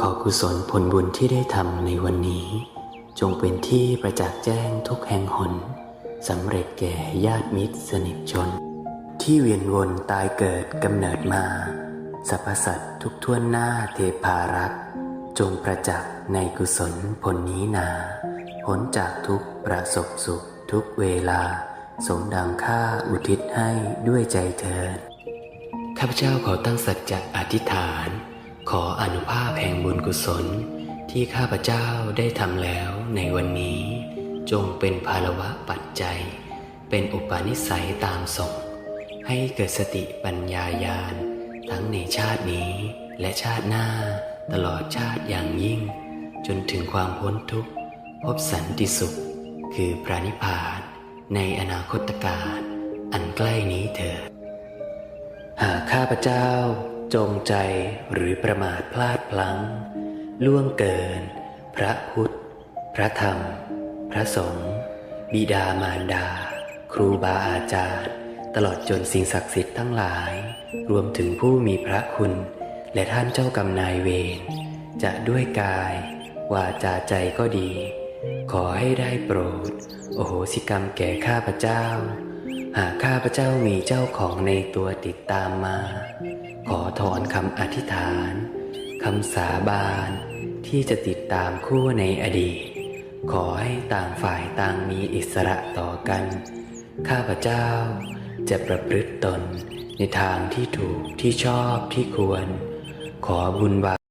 ขอกุศลผลบุญที่ได้ทำในวันนี้ จงเป็นที่ประจักษ์แจ้งทุกแห่งหนสำเร็จแก่ญาติมิตรสนิทชน ที่เวียนวนตายเกิดกำเนิดมาสรรพสัตว์ทุกท่วนหน้าเทพารักษ์จงประจักษ์ในกุศลผลนี้นาพ้นจากทุกประสบสุขทุกเวลา สมดังค่าอุทิศให้ด้วยใจเถิดข้าพเจ้าขอตั้งสัจจะอธิษฐาน ออนุภาพแห่งบุญกุศลที่ข้าพเจ้าได้ทำแล้วในวันนี้ จงเป็นภาลวะปัจจัย เป็นอุปนิสัยตามส่งให้เกิดสติปัญญายาณทั้งในชาตินี้และชาติหน้าตลอดชาติอย่างยิ่ง จนถึงความพ้นทุกข์ พบสันติสุข คือพระนิพพานในอนาคตการอันใกล้นี้เถิดหากข้าพเจ้า จงใจหรือประมาทพลาดพลั้ง ล่วงเกิน พระพุทธ พระธรรม พระสงฆ์บิดามารดา ครูบาอาจารย์ ตลอดจนสิ่งศักดิ์สิทธิ์ทั้งหลาย รวมถึงผู้มีพระคุณ และท่านเจ้ากรรมนายเวรจะด้วยกาย วาจาใจก็ดี ขอให้ได้โปรด โอโหสิกรรมแก่ข้าพเจ้า หากข้าพเจ้ามีเจ้าของในตัวติดตามมา ขอถอนคำอธิษฐานคำสาบานที่จะติดตามคู่ในอดีต ขอให้ต่างฝ่ายต่างมีอิสระต่อกัน ข้าพเจ้าจะประพฤติตนในทางที่ถูกที่ชอบที่ควร ขอบุญบา